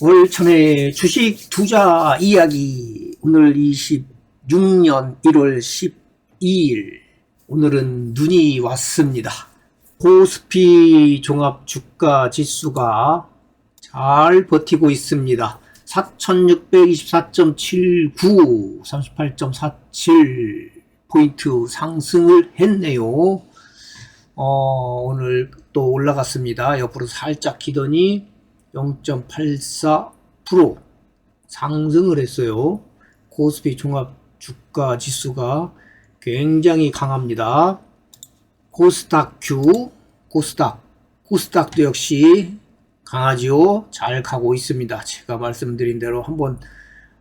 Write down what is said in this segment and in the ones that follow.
월천의 주식 투자 이야기 오늘 26년 1월 12일 오늘은 눈이 왔습니다. 코스피 종합 주가 지수가 잘 버티고 있습니다. 4624.79 38.47 포인트 상승을 했네요. 어, 오늘 또 올라갔습니다. 옆으로 살짝 기더니 0.84% 상승을 했어요. 코스피 종합 주가 지수가 굉장히 강합니다. 코스닥 Q, 코스닥, 코스닥도 역시 강하지요. 잘 가고 있습니다. 제가 말씀드린 대로 한번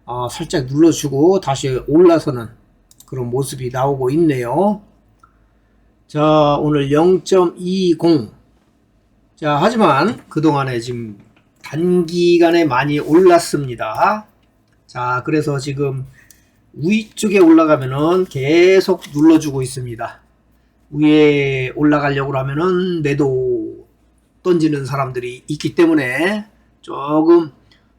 아, 살짝 눌러주고 다시 올라서는 그런 모습이 나오고 있네요. 자, 오늘 0.20. 자, 하지만 그동안에 지금 단기간에 많이 올랐습니다. 자, 그래서 지금 위쪽에 올라가면은 계속 눌러주고 있습니다. 위에 올라가려고 하면은 매도 던지는 사람들이 있기 때문에 조금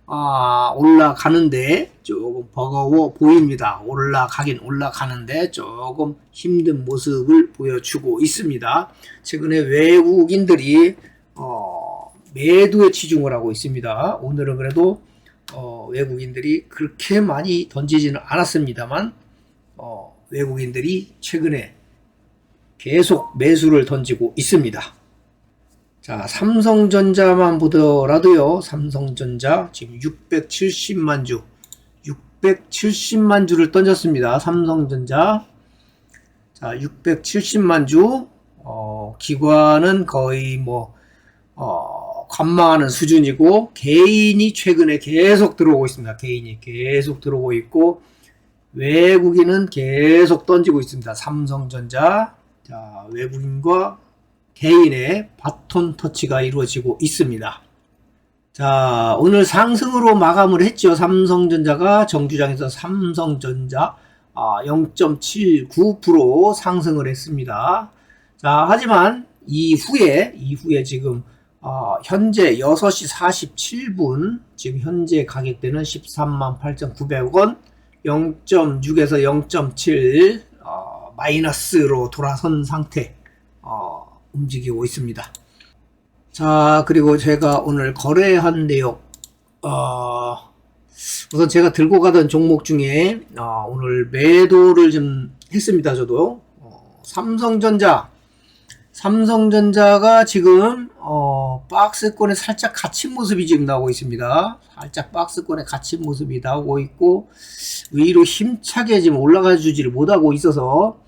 아, 올라가는데 조금 버거워 보입니다. 올라가긴 올라가는데 조금 힘든 모습을 보여주고 있습니다. 최근에 외국인들이 어, 매도에 치중을 하고 있습니다. 오늘은 그래도 어, 외국인들이 그렇게 많이 던지지는 않았습니다만 어, 외국인들이 최근에 계속 매수를 던지고 있습니다. 자, 삼성전자만 보더라도요, 삼성전자 지금 670만 주, 670만 주를 던졌습니다. 삼성전자. 자, 670만 주, 어, 기관은 거의 뭐, 어, 관망하는 수준이고, 개인이 최근에 계속 들어오고 있습니다. 개인이 계속 들어오고 있고, 외국인은 계속 던지고 있습니다. 삼성전자, 자, 외국인과 개인의 바톤 터치가 이루어지고 있습니다. 자, 오늘 상승으로 마감을 했죠. 삼성전자가 정주장에서 삼성전자 0.79% 상승을 했습니다. 자, 하지만 이후에, 이후에 지금 어, 현재 6시 47분, 지금 현재 가격대는 13만 8,900원, 0.6에서 0.7 어, 마이너스로 돌아선 상태. 어, 움직이고 있습니다. 자, 그리고 제가 오늘 거래한 내역, 어, 우선 제가 들고 가던 종목 중에, 어, 오늘 매도를 좀 했습니다, 저도. 어, 삼성전자. 삼성전자가 지금, 어, 박스권에 살짝 갇힌 모습이 지금 나오고 있습니다. 살짝 박스권에 갇힌 모습이 나오고 있고, 위로 힘차게 지금 올라가 주지를 못하고 있어서,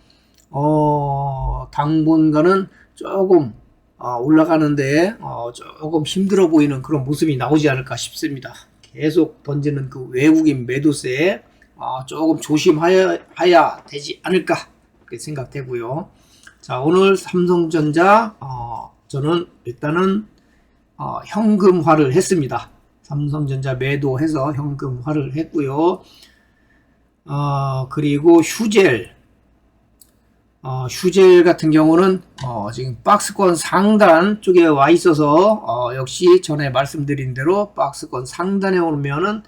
어, 당분간은 조금 어, 올라가는데 어, 조금 힘들어 보이는 그런 모습이 나오지 않을까 싶습니다. 계속 던지는 그 외국인 매도세에 어, 조금 조심하여야 되지 않을까 그렇게 생각되고요. 자 오늘 삼성전자 어, 저는 일단은 어, 현금화를 했습니다. 삼성전자 매도해서 현금화를 했고요. 어, 그리고 휴젤 어, 휴젤 같은 경우는 어, 지금 박스권 상단 쪽에 와 있어서 어, 역시 전에 말씀드린 대로 박스권 상단에 오면은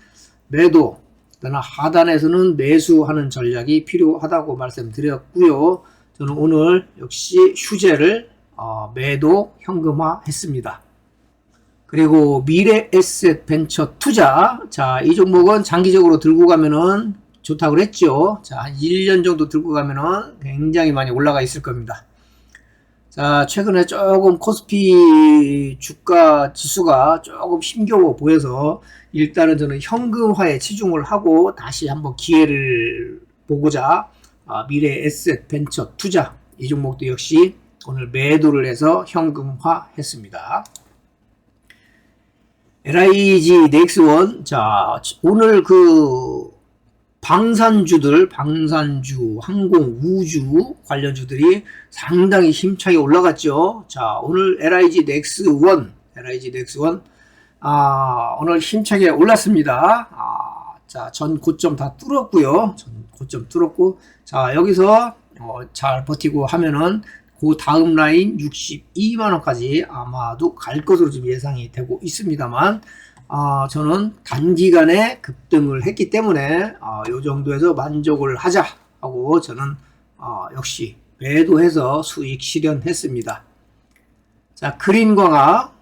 매도 그러나 하단에서는 매수하는 전략이 필요하다고 말씀드렸고요. 저는 오늘 역시 휴재를 어, 매도 현금화 했습니다. 그리고 미래 에셋 벤처 투자 자 이 종목은 장기적으로 들고 가면은 좋다고 그랬죠. 자, 한 1년 정도 들고 가면은 굉장히 많이 올라가 있을 겁니다. 자, 최근에 조금 코스피 주가 지수가 조금 힘겨워 보여서 일단은 저는 현금화에 치중을 하고 다시 한번 기회를 보고자 아, 미래 에셋 벤처 투자 이 종목도 역시 오늘 매도를 해서 현금화 했습니다. LIG 넥스원 자 오늘 그 방산주들, 방산주, 항공, 우주 관련주들이 상당히 힘차게 올라갔죠. 자, 오늘 LIG 넥스1, LIG 넥스1, 아, 오늘 힘차게 올랐습니다. 아, 자, 전 고점 다 뚫었고요. 전 고점 뚫었고, 자, 여기서 어, 잘 버티고 하면은 그 다음 라인 62만원까지 아마도 갈 것으로 좀 예상이 되고 있습니다만, 아, 저는 단기간에 급등을 했기 때문에 아, 요 정도에서 만족을 하자 하고 저는 아, 역시 매도해서 수익 실현했습니다. 자, 그린 광학.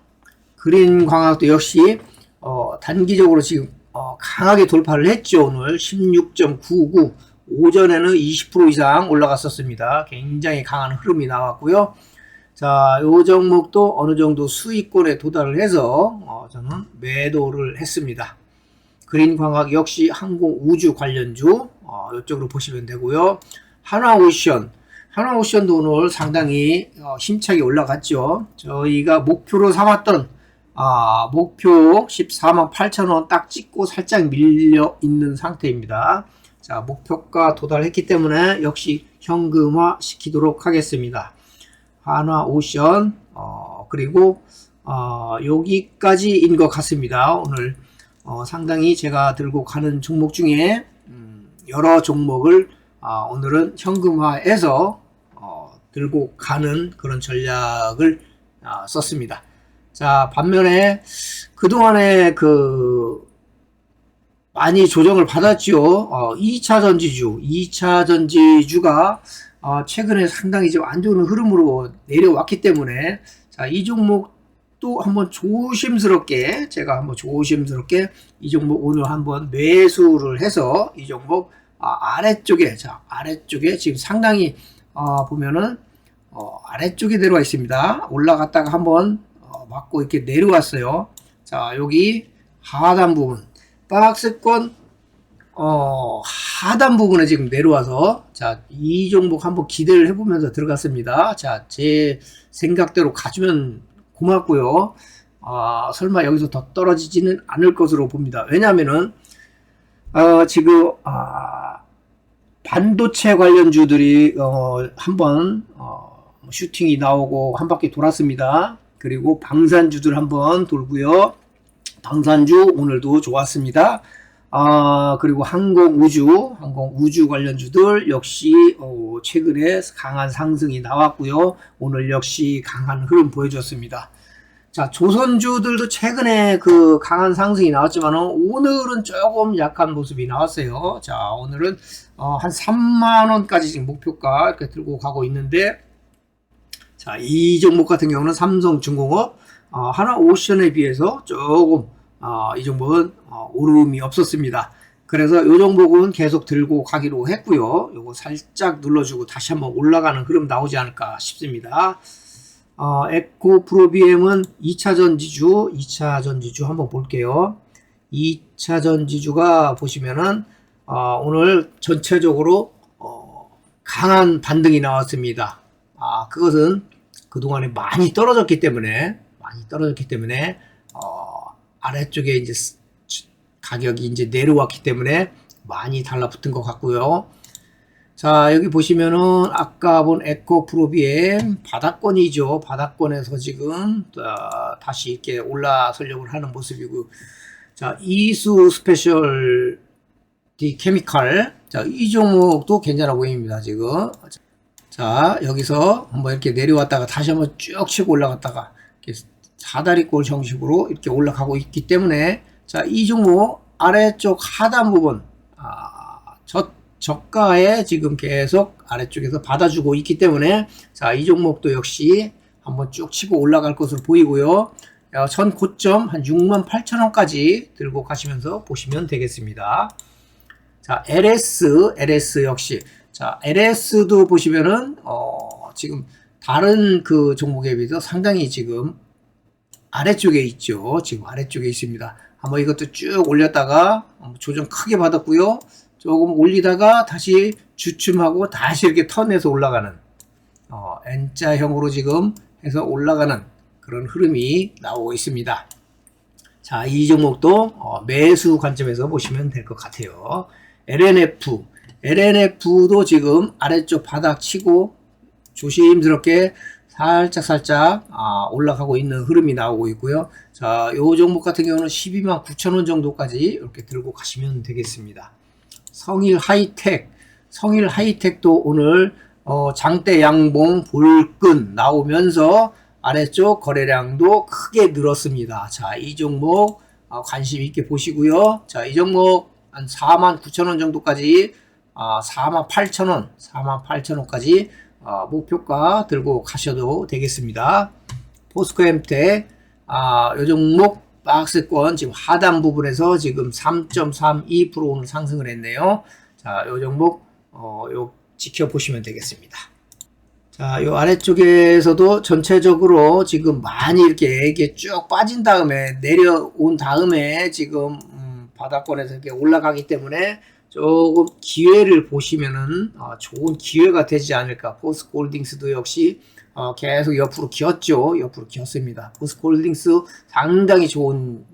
그린 광학도 역시 어, 단기적으로 지금 어, 강하게 돌파를 했죠. 오늘 16.99 오전에는 20% 이상 올라갔었습니다. 굉장히 강한 흐름이 나왔고요. 자, 요 종목도 어느 정도 수익권에 도달을 해서 어, 저는 매도를 했습니다. 그린 광학 역시 항공 우주 관련주 어, 이쪽으로 보시면 되고요. 하나오션 하나오션도 오늘 상당히 어, 힘차게 올라갔죠. 저희가 목표로 삼았던 아, 목표 14만 8천 원 딱 찍고 살짝 밀려 있는 상태입니다. 자, 목표가 도달했기 때문에 역시 현금화 시키도록 하겠습니다. 한화 오션 어, 그리고 어, 여기까지인 것 같습니다. 오늘 어, 상당히 제가 들고 가는 종목 중에 음, 여러 종목을 아, 오늘은 현금화해서 어, 들고 가는 그런 전략을 아, 썼습니다. 자 반면에 그동안에 그 많이 조정을 받았죠. 어, 2차 전지주, 2차 전지주가 어, 최근에 상당히 좀 안 좋은 흐름으로 내려왔기 때문에 자, 이 종목도 한번 조심스럽게 제가 한번 조심스럽게 이 종목 오늘 한번 매수를 해서 이 종목 아, 아래쪽에 자 아래쪽에 지금 상당히 어, 보면은 어, 아래쪽에 내려와 있습니다. 올라갔다가 한번 어, 맞고 이렇게 내려왔어요. 자 여기 하단 부분 박스권 어, 하단 부분에 지금 내려와서 자, 이 종목 한번 기대를 해보면서 들어갔습니다. 자, 제 생각대로 가주면 고맙고요. 아, 설마 여기서 더 떨어지지는 않을 것으로 봅니다. 왜냐하면은 어, 지금 아, 반도체 관련주들이 어, 한번 어, 슈팅이 나오고 한 바퀴 돌았습니다. 그리고 방산주들 한번 돌고요. 방산주 오늘도 좋았습니다. 아, 그리고 항공 우주, 항공 우주 관련주들 역시 어, 최근에 강한 상승이 나왔고요. 오늘 역시 강한 흐름 보여줬습니다. 자, 조선주들도 최근에 그 강한 상승이 나왔지만 오늘은 조금 약한 모습이 나왔어요. 자, 오늘은 어, 한 3만 원까지 지금 목표가 이렇게 들고 가고 있는데 자, 이 종목 같은 경우는 삼성중공업 어, 하나 오션에 비해서 조금 어, 이 종목은 어, 오름이 없었습니다. 그래서 이 종목은 계속 들고 가기로 했고요. 요거 살짝 눌러주고 다시 한번 올라가는 흐름 나오지 않을까 싶습니다. 어, 에코 프로비엠은 2차 전지주, 2차 전지주 한번 볼게요. 2차 전지주가 보시면은 어, 오늘 전체적으로 어, 강한 반등이 나왔습니다. 아, 그것은 그동안에 많이 떨어졌기 때문에 많이 떨어졌기 때문에 어, 아래쪽에 이제 가격이 이제 내려왔기 때문에 많이 달라붙은 것 같고요. 자, 여기 보시면은 아까 본 에코 프로비엠 바닥권이죠. 바닥권에서 지금 어, 다시 이렇게 올라서려고 하는 모습이고. 자, 이수 스페셜 디 케미칼. 자, 이 종목도 괜찮아 보입니다, 지금. 자, 여기서 한번 이렇게 내려왔다가 다시 한번 쭉 치고 올라갔다가 사다리꼴 형식으로 이렇게 올라가고 있기 때문에 자, 이 종목 아래쪽 하단 부분 아, 저 저가에 지금 계속 아래쪽에서 받아주고 있기 때문에 자, 이 종목도 역시 한번 쭉 치고 올라갈 것으로 보이고요. 어, 전 고점 한 6만 8천 원까지 들고 가시면서 보시면 되겠습니다. 자, LS, LS 역시 자, LS도 보시면은 어, 지금 다른 그 종목에 비해서 상당히 지금 아래쪽에 있죠. 지금 아래쪽에 있습니다. 한번 이것도 쭉 올렸다가 조정 크게 받았고요. 조금 올리다가 다시 주춤하고 다시 이렇게 턴해서 올라가는 어, N자형으로 지금 해서 올라가는 그런 흐름이 나오고 있습니다. 자, 이 종목도 어, 매수 관점에서 보시면 될 것 같아요. LNF, LNF도 지금 아래쪽 바닥 치고 조심스럽게 살짝 살짝 아, 올라가고 있는 흐름이 나오고 있고요. 자, 요 종목 같은 경우는 12만 9천 원 정도까지 이렇게 들고 가시면 되겠습니다. 성일 하이텍, 성일 하이텍도 오늘 어, 장대 양봉 불끈 나오면서 아래쪽 거래량도 크게 늘었습니다. 자, 이 종목 어, 관심 있게 보시고요. 자, 이 종목 한 4만 9천 원 정도까지 아, 4만 8천 원, 4만 8천 원까지 아, 목표가 들고 가셔도 되겠습니다. 포스코 엠텍 아, 요 종목 박스권 지금 하단 부분에서 지금 3.32% 오늘 상승을 했네요. 자, 요 종목 어, 요 지켜보시면 되겠습니다. 자, 요 아래쪽에서도 전체적으로 지금 많이 이렇게 이게 쭉 빠진 다음에 내려온 다음에 지금 음, 바닥권에서 이렇게 올라가기 때문에 조금 기회를 보시면은 어, 좋은 기회가 되지 않을까. 포스코 홀딩스도 역시 어, 계속 옆으로 기었죠. 옆으로 기었습니다. 포스코 홀딩스 상당히 좋은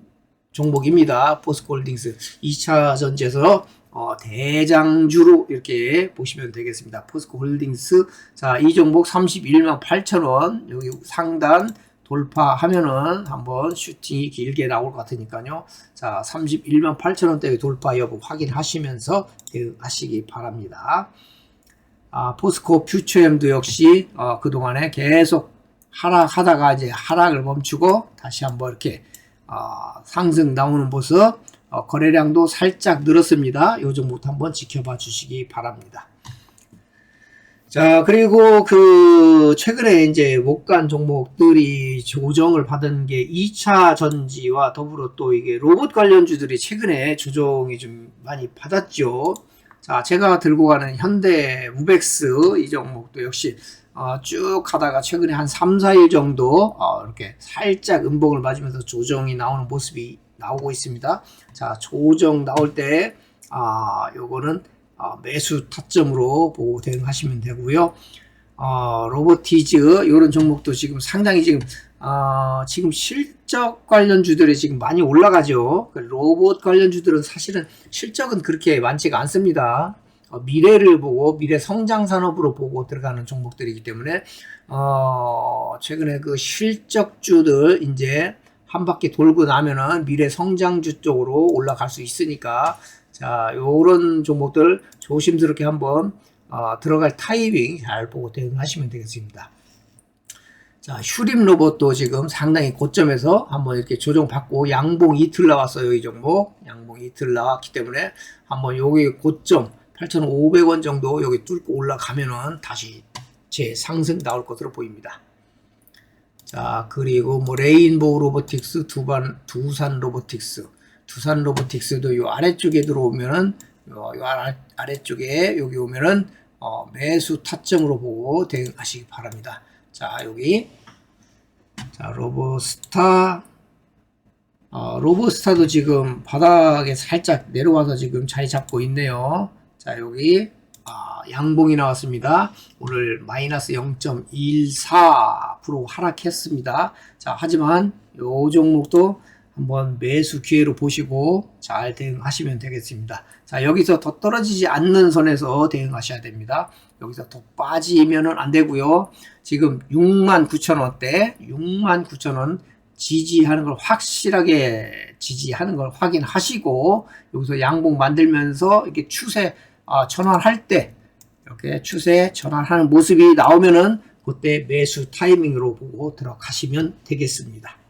종목입니다. 포스코 홀딩스 2차 전지에서 어, 대장주로 이렇게 보시면 되겠습니다. 포스코 홀딩스 자, 이 종목 31만 8천 원 여기 상단 돌파하면은 한번 슈팅이 길게 나올 것 같으니까요. 자, 31만 8천 원대 돌파 여부 확인하시면서 대응하시기 바랍니다. 아, 포스코 퓨처엠도 역시 어, 그동안에 계속 하락하다가 이제 하락을 멈추고 다시 한번 이렇게 어, 상승 나오는 모습 어, 거래량도 살짝 늘었습니다. 요 정도부터 한번 지켜봐 주시기 바랍니다. 자, 그리고 그, 최근에 이제 못간 종목들이 조정을 받은 게 2차 전지와 더불어 또 이게 로봇 관련주들이 최근에 조정이 좀 많이 받았죠. 자, 제가 들고 가는 현대 무벡스 이 종목도 역시 어, 쭉 가다가 최근에 한 3, 4일 정도 어, 이렇게 살짝 음봉을 맞으면서 조정이 나오는 모습이 나오고 있습니다. 자, 조정 나올 때, 아, 요거는 어, 매수 타점으로 보고 대응하시면 되고요. 어, 로보티즈 이런 종목도 지금 상당히 지금 어, 지금 실적 관련주들이 지금 많이 올라가죠. 그 로봇 관련주들은 사실은 실적은 그렇게 많지가 않습니다. 어, 미래를 보고 미래 성장 산업으로 보고 들어가는 종목들이기 때문에 어, 최근에 그 실적주들 이제 한 바퀴 돌고 나면은 미래 성장주 쪽으로 올라갈 수 있으니까 자, 요런 종목들 조심스럽게 한번 어, 들어갈 타이밍 잘 보고 대응하시면 되겠습니다. 자, 휴림 로봇도 지금 상당히 고점에서 한번 이렇게 조정받고 양봉 이틀 나왔어요. 이 종목. 양봉 이틀 나왔기 때문에 한번 여기 고점 8,500원 정도 여기 뚫고 올라가면은 다시 재 상승 나올 것으로 보입니다. 자, 그리고 뭐 레인보우 로보틱스, 두반, 두산 로보틱스, 두산 로보틱스도 요 아래쪽에 들어오면은 요, 요 아래, 아래 쪽에 여기 오면은 어, 매수 타점으로 보고 대응하시기 바랍니다. 자, 여기 자, 로보스타 어, 로보스타도 지금 바닥에 살짝 내려와서 지금 자리 잡고 있네요. 자, 여기 아, 양봉이 나왔습니다. 오늘 마이너스 0.14% 하락했습니다. 자, 하지만 요 종목도 한번 매수 기회로 보시고 잘 대응하시면 되겠습니다. 자, 여기서 더 떨어지지 않는 선에서 대응하셔야 됩니다. 여기서 더 빠지면은 안 되고요. 지금 6만 9천 원대, 6만 9천 원 지지하는 걸 확실하게 지지하는 걸 확인하시고 여기서 양봉 만들면서 이렇게 추세 아, 전환할 때 이렇게 추세 전환하는 모습이 나오면은 그때 매수 타이밍으로 보고 들어가시면 되겠습니다.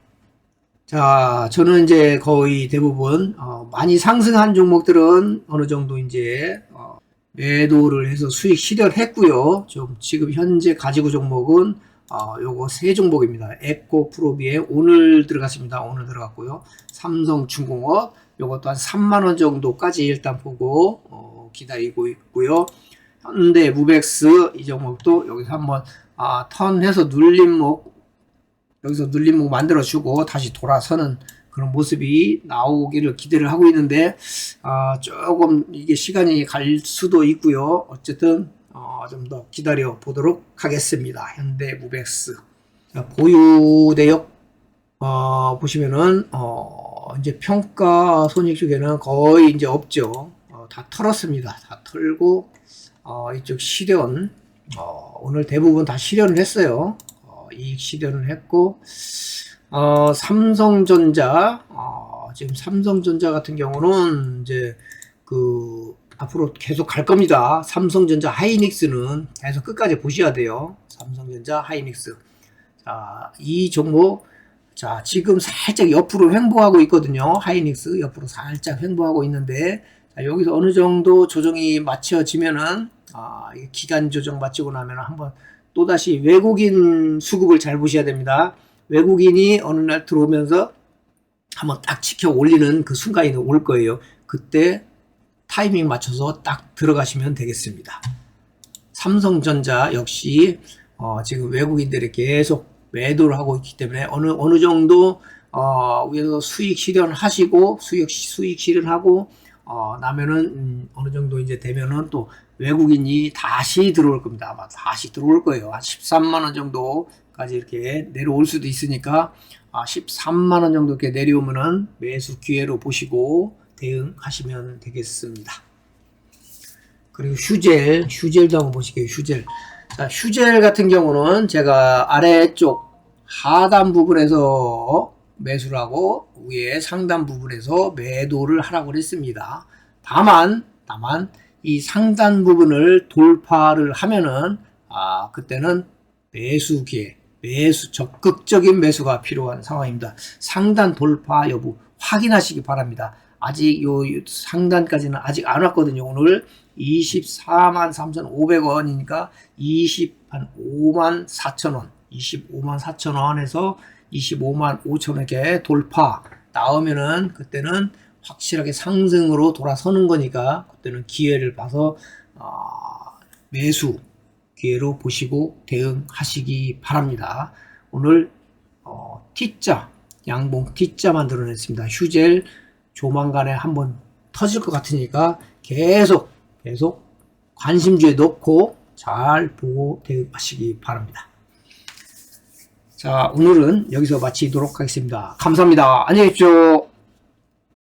자, 저는 이제 거의 대부분 어, 많이 상승한 종목들은 어느 정도 이제 어, 매도를 해서 수익 실현했고요. 좀 지금 현재 가지고 종목은 어, 요거 세 종목입니다. 에코 프로비에 오늘 들어갔습니다. 오늘 들어갔고요. 삼성중공업 요것도 한 3만 원 정도까지 일단 보고 어, 기다리고 있고요. 현대 무벡스 이 종목도 여기서 한번 아, 턴해서 눌림목 여기서 눌림목 만들어주고 다시 돌아서는 그런 모습이 나오기를 기대를 하고 있는데 아, 조금 이게 시간이 갈 수도 있고요. 어쨌든 어, 좀 더 기다려 보도록 하겠습니다. 현대 무벡스 자, 보유 내역 어, 보시면은 어, 이제 평가 손익 쪽에는 거의 이제 없죠. 어, 다 털었습니다. 다 털고 어, 이쪽 실현 어, 오늘 대부분 다 실현을 했어요. 어, 이익 실현을 했고 어, 삼성전자 어, 지금 삼성전자 같은 경우는 이제 그 앞으로 계속 갈 겁니다. 삼성전자 하이닉스는 계속 끝까지 보셔야 돼요. 삼성전자 하이닉스 자, 이 종목 자, 지금 살짝 옆으로 횡보하고 있거든요. 하이닉스 옆으로 살짝 횡보하고 있는데, 자, 여기서 어느 정도 조정이 맞춰지면은, 아, 기간 조정 맞추고 나면 한번 또다시 외국인 수급을 잘 보셔야 됩니다. 외국인이 어느 날 들어오면서 한번 딱 지켜 올리는 그 순간이 올 거예요. 그때 타이밍 맞춰서 딱 들어가시면 되겠습니다. 삼성전자 역시 어, 지금 외국인들이 계속 매도를 하고 있기 때문에 어느 어느 정도 어, 위에서 수익 실현하시고 수익 수익 실현하고 어, 나면은 음, 어느 정도 이제 되면은 또 외국인이 다시 들어올 겁니다. 아마 다시 들어올 거예요. 한 13만 원 정도까지 이렇게 내려올 수도 있으니까 아, 13만 원 정도 이렇게 내려오면은 매수 기회로 보시고 대응하시면 되겠습니다. 그리고 휴젤, 휴젤도 한번 보실게요. 휴젤. 자, 휴젤 같은 경우는 제가 아래쪽 하단 부분에서 매수를 하고 위에 상단 부분에서 매도를 하라고 했습니다. 다만, 다만 이 상단 부분을 돌파를 하면은 아, 그때는 매수 기회, 매수 적극적인 매수가 필요한 상황입니다. 상단 돌파 여부 확인하시기 바랍니다. 아직 요 상단까지는 아직 안 왔거든요. 오늘 24만 3,500원이니까 20한 5만 4천 원, 25만 4천 원에서 25만 5천 원에 돌파 나오면은 그때는 확실하게 상승으로 돌아서는 거니까 그때는 기회를 봐서 어, 매수 기회로 보시고 대응하시기 바랍니다. 오늘 어, T자 양봉 T자 만들어냈습니다. 휴젤 조만간에 한번 터질 것 같으니까 계속 계속 관심주에 넣고 잘 보고 대응하시기 바랍니다. 자 오늘은 여기서 마치도록 하겠습니다. 감사합니다. 안녕히 계십시오.